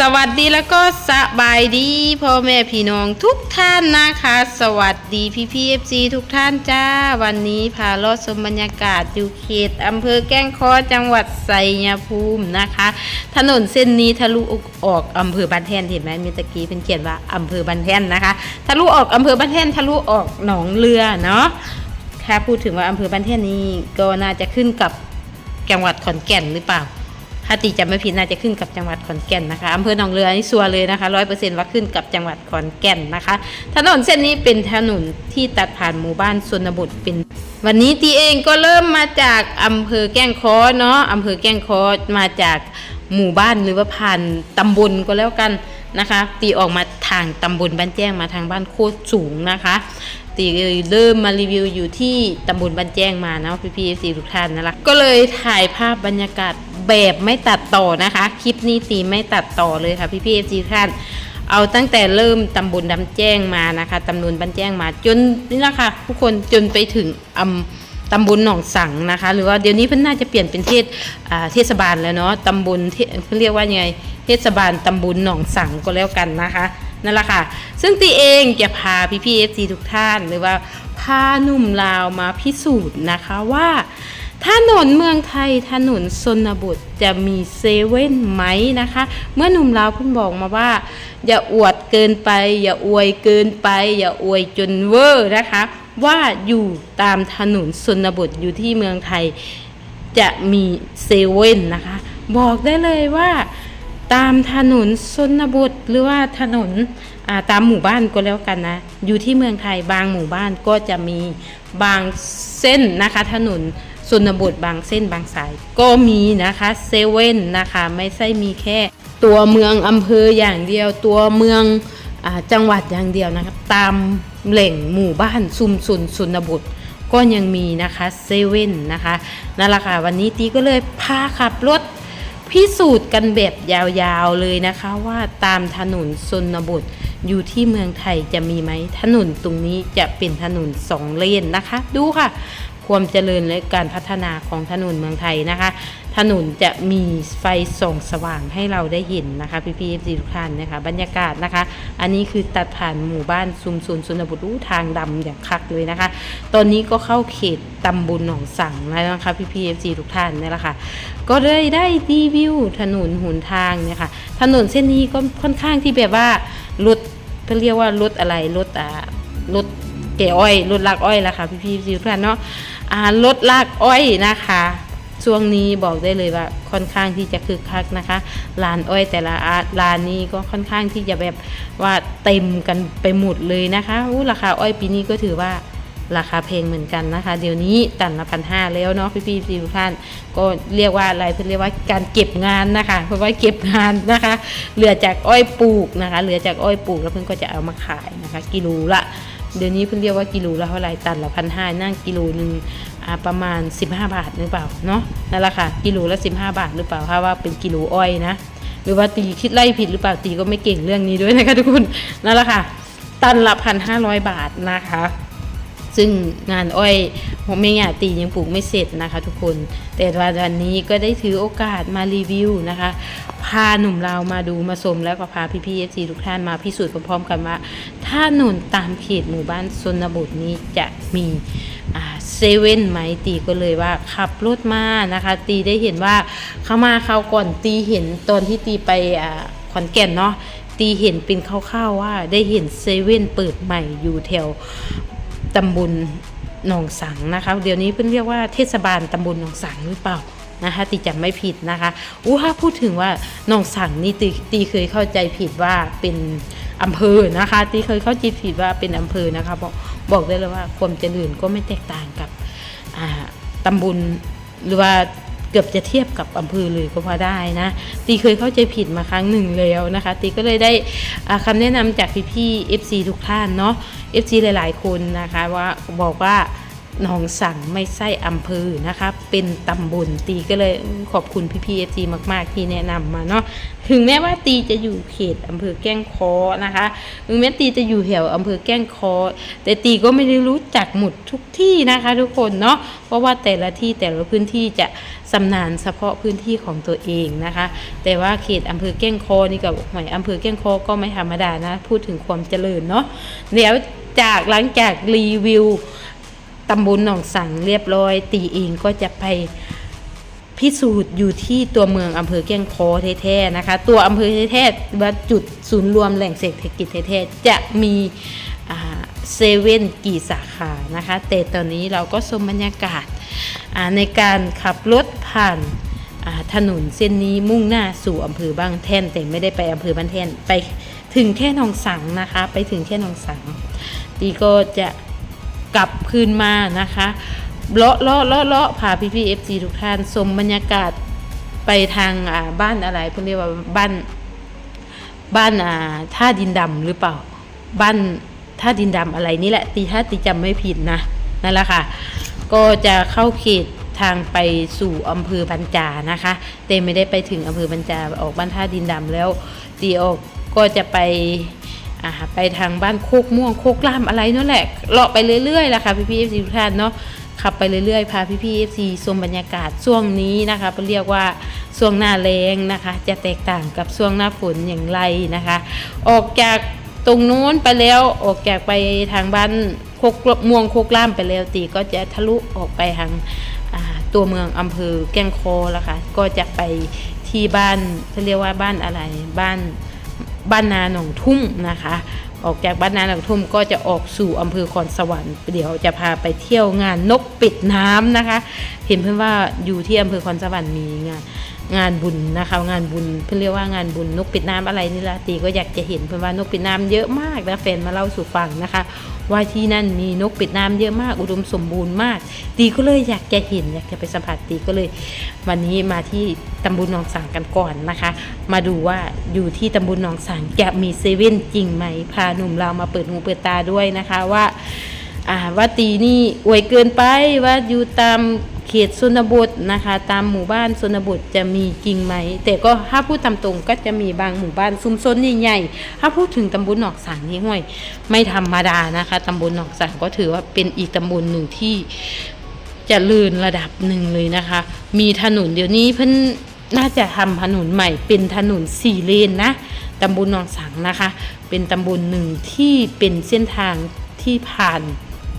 สวัสดีแล้วก็สบายดีพ่อแม่พี่น้องทุกท่านนะคะ สวัสดีพี่พีเอฟซีทุกท่านจ้า วันนี้พาลอดชมบรรยากาศอยู่เขตอำเภอแก้งคอจังหวัดไสยภูมินะคะ ถนนเส้นนี้ทะลุออกอำเภอบ้านแทนเห็นไหมมีตะกี้เป็นเขียนว่าอำเภอบ้านแทนนะคะ ทะลุออกอำเภอบ้านแทนทะลุออกหนองเรือเนาะถ้าพูดถึงว่าอำเภอบ้านแทนนี้ก็น่าจะขึ้นกับจังหวัดขอนแก่นหรือเปล่า ถ้าตีจำไม่ผิดน่าจะขึ้นกับจังหวัดขอนแก่นนะคะอำเภอหนองเรือนี่ชัวร์เลยนะคะร้อยเปอร์เซ็นต์ว่าขึ้นกับจังหวัดขอนแก่นนะคะ ถนนเส้นนี้เป็นถนนที่ตัดผ่านหมู่บ้านชนบทเป็นวันนี้ตีเองก็เริ่มมาจากอำเภอแก้งคอเนาะอำเภอแก้งคอมาจากหมู่บ้านหรือว่าผ่านตำบลก็แล้วกันนะคะ ตีออกมาทางตำบลบ้านแจ้งมาทางบ้านโคตรสูงนะคะตีเลยเริ่มมารีวิวอยู่ที่ตำบลบ้านแจ้งมานะพี่พีซีทุกท่านนะคะก็เลยถ่ายภาพบรรยากาศ แบบไม่ตัดต่อนะคะ คลิปนี้ตีไม่ตัดต่อเลยค่ะพี่พีซีทุกท่าน เอาตั้งแต่เริ่มตำบลดำแจ้งมานะคะตำบลบ้นแจ้งมาจนนี่นะค่ะทุกคนจนไปถึงอำตำบลหนองสังนะคะ หรือว่าเดี๋ยวนี้เพิ่นน่าจะเปลี่ยนเป็นเทศเทศบาลแล้วเนาะตำบลเทเขาเรียกว่ายังไงเทศบาลตำบลหนองสังก็แล้วกันนะคะนั่นแหละค่ะ ซึ่งตีเองจะพาพี่พีเอฟซีทุกท่านหรือว่าพาหนุ่มลาวมาพิสูจน์นะคะว่า ถนนเมืองไทยถนนชนบทจะมีเซเว่นไหมนะคะ เมื่อหนุ่มลาวเพิ่งบอกมาว่า อย่าอวดเกินไป อย่าอวยเกินไป อย่าอวยจนเวอร์นะคะ ว่าอยู่ตามถนนชนบทอยู่ที่เมืองไทย จะมีเซเว่นนะคะ บอกได้เลยว่าตามถนนชนบทหรือว่าถนนาตามหมู่บ้านก็แล้วกันนะ อยู่ที่เมืองไทยบางหมู่บ้านก็จะมีบางเส้นนะคะ ถนน ชนบทบางเส้นบางสาย ก็มีนะคะเซเว่นนะคะ ไม่ใช่มีแค่ ตัวเมืองอำเภออย่างเดียว ตัวเมืองอจังหวัดอย่างเดียวนะคะตามแหล่งหมู่บ้านชุมชนชนบทก็ยังมีนะคะเซเว่นนะคะนั่นแหละค่ะวันนี้ตีก็เลยพาขับรถพิสูจน์กันแบบยาวๆเลยนะคะ ว่าตามถนนชนบทอยู่ที่เมืองไทยจะมีไหมถนนตรงนี้จะเป็นถนนสองเลนนะคะ ดูค่ะ ความเจริญและการพัฒนาของถนนเมืองไทยนะคะ ถนนจะมีไฟส่องสว่างให้เราได้เห็นนะคะพี่พี่ๆทุกท่านนะคะ บรรยากาศนะคะ อันนี้คือตัดผ่านหมู่บ้านซุมซุนสุนบทอู้ทางดำอย่างคักเลยนะคะ ตอนนี้ก็เข้าเขตตำบลหนองสังแล้วนะคะพี่พี่ๆทุกท่านนี่แหละค่ะก็เลยได้รีวิวถนนหนทางเนี่ยค่ะถนนเส้นนี้ก็ค่อนข้างที่แบบว่ารถเขาเรียกว่ารถอะไรรถอ่ารถเก๋อ้อยรถลากอ้อยละค่ะพี่พี่ทุกท่านเนาะ อ่ารถลากอ้อยนะคะช่วงนี้บอกได้เลยว่าค่อนข้างที่จะคึกคักนะคะลานอ้อยแต่ละอาลานนี้ก็ค่อนข้างที่จะแบบว่าเต็มกันไปหมดเลยนะคะอู้ราคาอ้อยปีนี้ก็ถือว่าราคาเพลงเหมือนกันนะคะ เดี๋ยวนี้ตันละพันห้าแล้วเนาะพี่พี่ๆทุกท่านก็เรียกว่าอะไรเพื่อเรียกว่าการเก็บงานนะคะ เพราะว่าเก็บงานนะคะ เหลือจากอ้อยปลูกนะคะ เหลือจากอ้อยปลูกแล้วเพื่อนก็จะเอามาขายนะคะ กิโลละ เดี๋ยวนี้เพิ่งเรียกว่ากิโลละเท่าไหร่ตันละพันห้านั่งกิโลหนึ่งประมาณ 15 บาทหรือเปล่าเนาะนั่นแหละค่ะกิโลละ 15 บาทหรือเปล่าถ้าว่าเป็นกิโลอ้อยนะหรือว่าตีคิดไล่ผิดหรือเปล่าตีก็ไม่เก่งเรื่องนี้ด้วยนะคะทุกคนนั่นแหละค่ะ ตันละพันห้าร้อยบาทนะคะ ซึ่งงานอ้อยผมไม่อยาตียังปลูกไม่เสร็จนะคะ ทุกคน แต่วันนี้ก็ได้ถือโอกาสมารีวิวนะคะพาหนุ่มเรามาดูมาชมแล้วก็พาพี่พี่เอฟซีทุกท่านมาพิสูจน์พร้อมๆกันว่า ถ้าหนุนตามเขตหมู่บ้านชนบทนี้จะมีเซเว่นไหมตีก็เลยว่าขับรถมานะคะ ตีได้เห็นว่าเขามาเขาก่อนตีเห็นตอนที่ตีไปอขอนแก่นเนาะตีเห็นเป็นคร่าวๆว่าได้เห็นเซเว่นเปิดใหม่อยู่แถวตำบลหนองสังนะคะ เดี๋ยวนี้เพิ่นเรียกว่าเทศบาลตำบลหนองสังหรือเปล่านะคะตีจำไม่ผิดนะคะอู้ถ้าพูดถึงว่าหนองสังนี่ตีตีเคยเข้าใจผิดว่าเป็น อำเภอนะคะตีเคยเข้าใจผิดว่าเป็นอำเภอนะคะบอกบอกได้เลยว่าความเจริญก็ไม่แตกต่างกับตำบลหรือว่าเกือบจะเทียบกับอำเภอเลยก็พอได้นะตีเคยเข้าใจผิดมาครั้งหนึ่งแล้วนะคะ ตีก็เลยได้อ่าคำแนะนำจากพี่ๆ FC ทุกท่านเนาะ FC หลายๆ คนนะคะว่าบอกว่า หนองสังไม่ใช่อำเภอนะคะ เป็นตำบลตีก็เลยขอบคุณพี่พีเอจีมากๆ ที่แนะนำมาเนาะถึงแม้ว่าตีจะอยู่เขตอำเภอแก้งคอนะคะถึงแม้ตีจะอยู่แถวอำเภอแก้งคอ แต่ตีก็ไม่ได้รู้จักหมดทุกที่นะคะ ทุกคนเนาะเพราะว่าแต่ละที่แต่ละพื้นที่จะสำนานเฉพาะพื้นที่ของตัวเองนะคะ แต่ว่าเขตอำเภอแก้งคอนี่กับหมายอำเภอแก้งคอก็ไม่ธรรมดานะ พูดถึงความเจริญเนาะเดี๋ยวจากหลังจากรีวิว ตำบลหนองสังเรียบร้อย ตีเองก็จะไปพิสูจน์อยู่ที่ตัวเมืองอำเภอแก้งคอแท้ๆนะคะ ตัวอำเภอแท้ๆว่าจุดศูนย์รวมแหล่งเศรษฐกิจแท้ๆจะมีเซเว่นกี่สาขานะคะแต่ตอนนี้เราก็ชมบรรยากาศในการขับรถผ่านถนนเส้นนี้มุ่งหน้าสู่อำเภอบางแท่นแต่ไม่ได้ไปอำเภอบางแท่นไปถึงแค่หนองสังนะคะ ไปถึงแค่หนองสังตีก็จะ กลับคืนมานะคะเลาะเลาะเลาะเลาะพาพี่พี่เอฟซีทุกท่านชมบรรยากาศไปทางอ่าบ้านอะไรเพิ่นเรียกว่าบ้านบ้านอ่าท่าดินดำหรือเปล่า บ้านท่าดินดำอะไรนี่แหละตีถ้าตีจำไม่ผิดนะนั่นแหละค่ะ ก็จะเข้าเขตทางไปสู่อำเภอบัญจานะคะแต่ไม่ได้ไปถึงอำเภอบัญจาออกบ้านท่าดินดำแล้วตีออกก็จะไป ไปทางบ้านโคกม่วงโคกล่ามอะไรนั่นแหละเลาะไปเรื่อยๆแหละค่ะพี่พี่เอฟซีทุกท่านเนาะขับไปเรื่อยๆพาพี่พี่เอฟซีชมบรรยากาศช่วงนี้นะคะเรียกว่าช่วงหน้าแรงนะคะ จะแตกต่างกับช่วงหน้าฝนอย่างไรนะคะ ออกจากตรงนู้นไปแล้วออกจากไปทางบ้านโคกม่วงโคกล่ามไปแล้วตีก็จะทะลุออกไปทางตัวเมืองอำเภอแก้งคแล้วค่ะก็จะไปที่บ้านเขาเรียกว่าบ้านอะไรบ้าน บ้านนาหนองทุ่มนะคะ ออกจากบ้านนาหนองทุ่มก็จะออกสู่อำเภอคอนสวรรค์เดี๋ยวจะพาไปเที่ยวงานนกปิดน้ำนะคะ เห็นเพื่อนว่าอยู่ที่อำเภอคอนสวรรค์มีงาน งานบุญนะคะงานบุญเพื่อเรียกว่างานบุญนกปิดน้ำอะไรนี่ละตีก็อยากจะเห็นเพื่อนว่านกปิดน้ำเยอะมากนะแฟนมาเล่าสู่ฟังนะคะ ว่าที่นั่นมีนกปิดน้ำเยอะมาก อุดมสมบูรณ์มาก ตีก็เลยอยากจะเห็นอยากจะไปสัมผัสตีก็เลย วันนี้มาที่ตำบลหนองสางกันก่อนนะคะ มาดูว่าอยู่ที่ตำบลหนองสางจะมีเซเว่นจริงไหมพาหนุ่มเรามาเปิดหูเปิดตาด้วยนะคะว่าว่าตีนี่อวยเกินไปว่าอยู่ตาม เขตชนบทนะคะ ตามหมู่บ้านชนบทจะมีจริงไหม แต่ก็ถ้าพูดตามตรงก็จะมีบางหมู่บ้านซุมซนใหญ่ๆถ้าพูดถึงตำบลหนองสางนี่ห้วย ไม่ธรรมดานะคะตำบลหนองสางก็ถือว่าเป็นอีกตำบลหนึ่งที่จะลื่นระดับหนึ่งเลยนะคะ มีถนนเดี๋ยวนี้เพิ่นน่าจะทำถนนใหม่เป็นถนนสี่เลนนะตำบลหนองสังนะคะ เป็นตำบลหนึ่งที่เป็นเส้นทางที่ผ่าน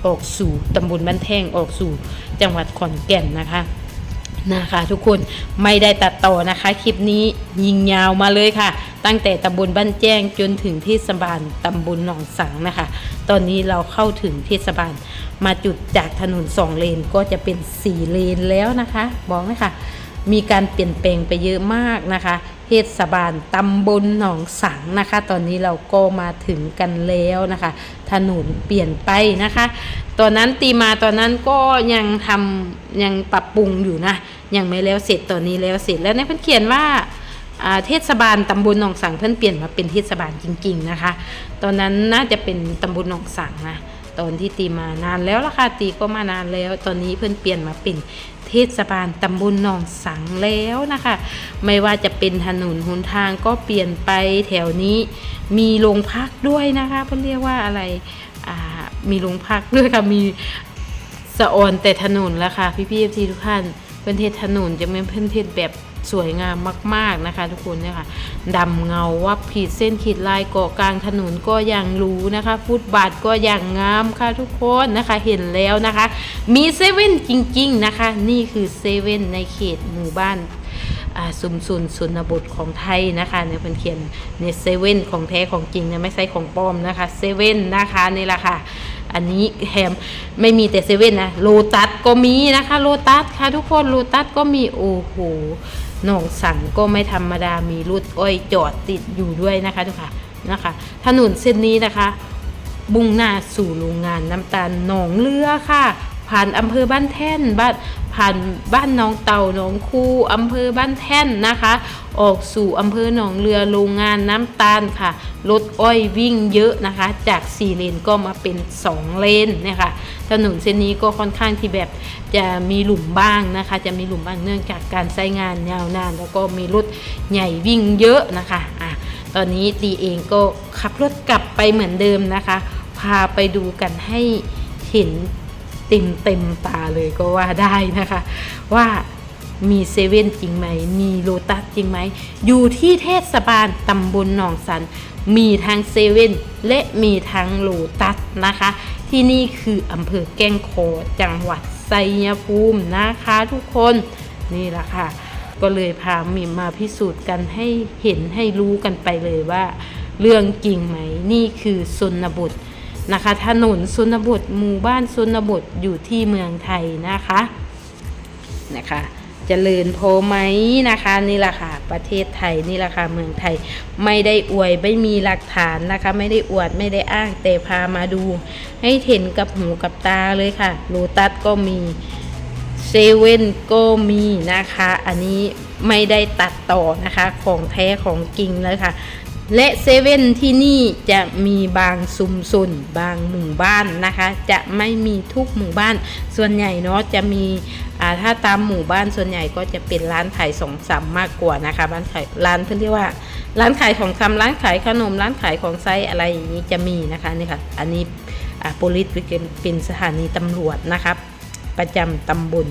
ออกสู่ตำบลบ้านแท่งออกสู่จังหวัดขอนแก่นนะคะนะคะทุกคนไม่ได้ตัดต่อนะคะ คลิปนี้ยิงยาวมาเลยค่ะ ตั้งแต่ตำบลบ้านแจ้งจนถึงเทศบาลตำบลหนองสังนะคะ ตอนนี้เราเข้าถึงเทศบาลมาจุดจากถนนสองเลนก็จะเป็นสี่เลนแล้วนะคะบอกเลยค่ะมีการเปลี่ยนแปลงไปเยอะมากนะคะ เทศบาลตำบลหนองสังนะคะ ตอนนี้เราก็มาถึงกันแล้วนะคะ ถนนเปลี่ยนไปนะคะ ตอนนั้นตีมาตอนนั้นก็ยังทำยังปรับปรุงอยู่นะ ยังไม่แล้วเสร็จตอนนี้แล้วเสร็จแล้วเนี่เพิ่อนเขียนว่าเทศบาลตำบลหนองสังเพิ่อนเปลี่ยนมาเป็นเทศบาลจริง ๆนะคะ ตอนนั้นน่าจะเป็นตำบลหนองสังนะ ตอนที่ตีมานานแล้วล่ะค่ะตีก็มานานแล้ว ตอนนี้เพิ่นเปลี่ยนมาเป็นเทศบาลตำบลหนองสังแล้วนะคะ ไม่ว่าจะเป็นถนนหนทางก็เปลี่ยนไปแถวนี้มีโรงพักด้วยนะคะเพิ่นเรียกว่าอะไรมีโรงพักด้วยค่ะมีสะออนแต่ถนนแล้วค่ะพี่ๆทีทุกท่านเพิ่นเทศถนนจะเป็นเพิ่อนเทศแบบ สวยงามมาก ๆนะคะ ทุกคนเนี่ยค่ะดำเงาวับขีดเส้นขีดลายเกาะกลางถนนก็ยังรู้นะคะ ฟุตบาทก็ยังงามค่ะทุกคนนะคะเห็นแล้วนะคะ มีเซเว่นจริง ๆนะคะ นี่คือเซเว่นในเขตหมู่บ้านอ่าซุมซุนสุนบทของไทยนะคะเนี่ยเพิ่นเขียนเนี่ยเซเว่นของแท้ของจริงนะไม่ใช่ของปลอมนะคะเซเว่นนะคะนี่แหละค่ะอันนี้แถมไม่มีแต่เซเว่นนะโลตัสก็มีนะคะโลตัสค่ะทุกคนโลตัสก็มีโอ้โห หนองสังก็ไม่ธรรมดามีรูดอ้อยจอดติดอยู่ด้วยนะคะทุกค่ะนะคะ ถนนเส้นนี้นะคะ บุ่งหน้าสู่โรงงานน้ำตาลหนองเรือค่ะ ผ่านอำเภอบ้านแท่นบ้านผ่านบ้านหน้องเต่าหนองคูอำเภอบ้านแท่นนะคะ ออกสู่อำเภอหนองเรือโรงงานน้ำตาลค่ะ รถอ้อยวิ่งเยอะนะคะ จาก 4 เลนก็มาเป็น 2 เลนนะคะถนนเส้นนี้ก็ค่อนข้างที่แบบจะมีหลุมบ้างนะคะ จะมีหลุมบ้างเนื่องจากการใช้งานยาวนาน แล้วก็มีรถใหญ่วิ่งเยอะนะคะอะตอนนี้ตีเองก็ขับรถกลับไปเหมือนเดิมนะคะ พาไปดูกันให้เห็นเต็มเต็มตาเลยก็ว่าได้นะคะ ว่า มีเซเว่นจริงไหม มีโลตัสจริงไหม อยู่ที่เทศบาลตำบลหนองสัน มีทั้งเซเว่นและมีทั้งโลตัสนะคะ ที่นี่คืออำเภอแก้งโคจังหวัดไซยภูมินะคะทุกคนนี่แหละค่ะ ก็เลยพามิมมาพิสูจน์กันให้เห็นให้รู้กันไปเลยว่า เรื่องจริงไหม นี่คือชนบทนะคะ ถนนชนบทหมู่บ้านชนบทอยู่ที่เมืองไทยนะคะนะคะ เจริญพอไหมนะคะนี่แหละค่ะ ประเทศไทยนี่แหละค่ะเมืองไทยไม่ได้อวยไม่มีหลักฐานนะคะ ไม่ได้อวดไม่ได้อ้างแต่พามาดู ให้เห็นกับหูกับตาเลยค่ะโลตัสก็มีเซเว่นก็มีนะคะ อันนี้ไม่ได้ตัดต่อนะคะของแท้ของจริงเลยค่ะ และเซเว่นที่นี่จะมีบางซุมซุนบางหมู่บ้านนะคะ จะไม่มีทุกหมู่บ้านส่วนใหญ่เนาะจะมีถ้าตามหมู่บ้านส่วนใหญ่ก็จะเป็นร้านขายสองสามมากกว่านะคะร้านขายร้านเพื่อนที่ว่า ร้านขายของชำร้านขายขนมร้านขายของไซอะไรอย่างนี้จะมีนะคะนี่ค่ะอันนี้อ่าโพลิสเป็นสถานีตำรวจนะครับประจำตำบล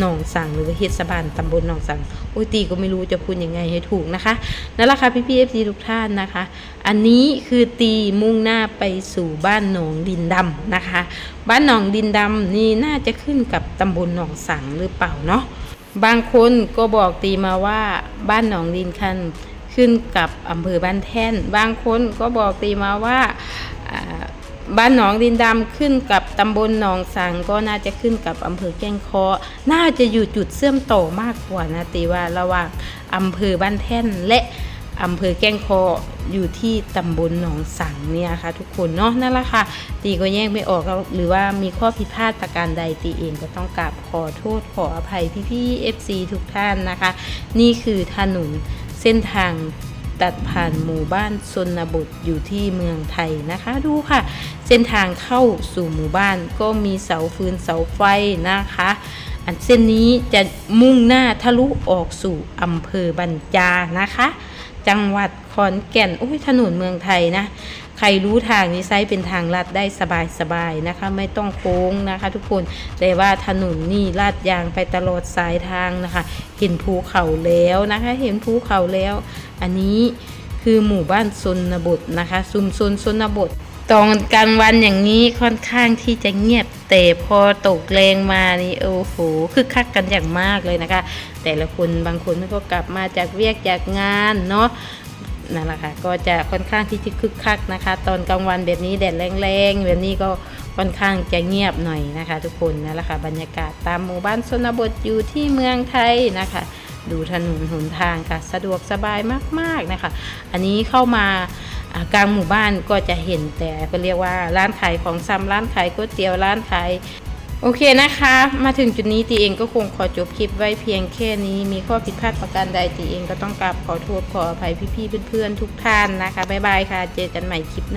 หนองสังหรือว่าเทศบาลตำบลหนองสังโอ้ยตีก็ไม่รู้จะพูดยังไงให้ถูกนะคะนั่นแหละค่ะพี่พี่เอฟซีทุกท่านนะคะ อันนี้คือตีมุ่งหน้าไปสู่บ้านหนองดินดำนะคะ บ้านหนองดินดำนี่น่าจะขึ้นกับตำบลหนองสังหรือเปล่าเนาะบางคนก็บอกตีมาว่าบ้านหนองดินคันขึ้นกับอำเภอบ้านแท่น บางคนก็บอกตีมาว่า บ้านหนองดินดำขึ้นกับตำบลหนองสังก็น่าจะขึ้นกับอำเภอแก้งเคอน่าจะอยู่จุดเชื่อมต่อมากกว่านะตีว่าระหว่างอำเภอบ้านแท่นและอำเภอแก้งเคออยู่ที่ตำบลหนองสังเนี่ยค่ะ ทุกคนเนาะนั่นแหละค่ะ ตีก็แยกไม่ออกหรือว่ามีข้อผิดพลาดประการใดตีเองก็ต้องกราบขอโทษขออภัยพี่ๆ FC ทุกท่านนะคะ นี่คือถนนเส้นทาง ตัดผ่านหมู่บ้านชนบทอยู่ที่เมืองไทยนะคะดูค่ะ เส้นทางเข้าสู่หมู่บ้านก็มีเสาฟืนเสาไฟนะคะ อันเส้นนี้จะมุ่งหน้าทะลุออกสู่อำเภอบัญจานะคะ จังหวัดขอนแก่นโอ้ยถนนเมืองไทยนะใครรู้ทางนี้ไซส์เป็นทางลาดได้สบายๆนะคะ ไม่ต้องโค้งนะคะ ทุกคนแต่ว่าถนนนี่ลาดยางไปตลอดสายทางนะคะ เห็นภูเขาแล้วนะคะ เห็นภูเขาแล้ว อันนี้คือหมู่บ้านชนบทนะคะชุมชนชนบทตอนกลางวันอย่างนี้ค่อนข้างที่จะเงียบแต่พอตกแรงมานี่โอ้โหคึกคักกันอย่างมากเลยนะคะ แต่ละคนบางคนก็กลับมาจากเวียกจากงานเนาะนั่นแหละค่ะก็จะค่อนข้างที่จะคึกคักนะคะ ตอนกลางวันแบบนี้แดดแรงๆแบบนี้ก็ค่อนข้างจะเงียบหน่อยนะคะ ทุกคนนั่นแหละค่ะบรรยากาศตามหมู่บ้านชนบทอยู่ที่เมืองไทยนะคะ ดูถนนหนทางค่ะ สะดวกสบายมากๆนะคะ อันนี้เข้ามากลางหมู่บ้านก็จะเห็นแต่ก็เรียกว่าร้านขายของซ้ำร้านขายก๋วยเตี๋ยวร้านขายโอเคนะคะ มาถึงจุดนี้ตีเองก็คงขอจบคลิปไว้เพียงแค่นี้มีข้อผิดพลาดประการใดตีเองก็ต้องกราบขอโทษขออภัยพี่ๆเพื่อนๆทุกท่านนะคะบ๊ายบายค่ะ เจอกันใหม่คลิปหน้า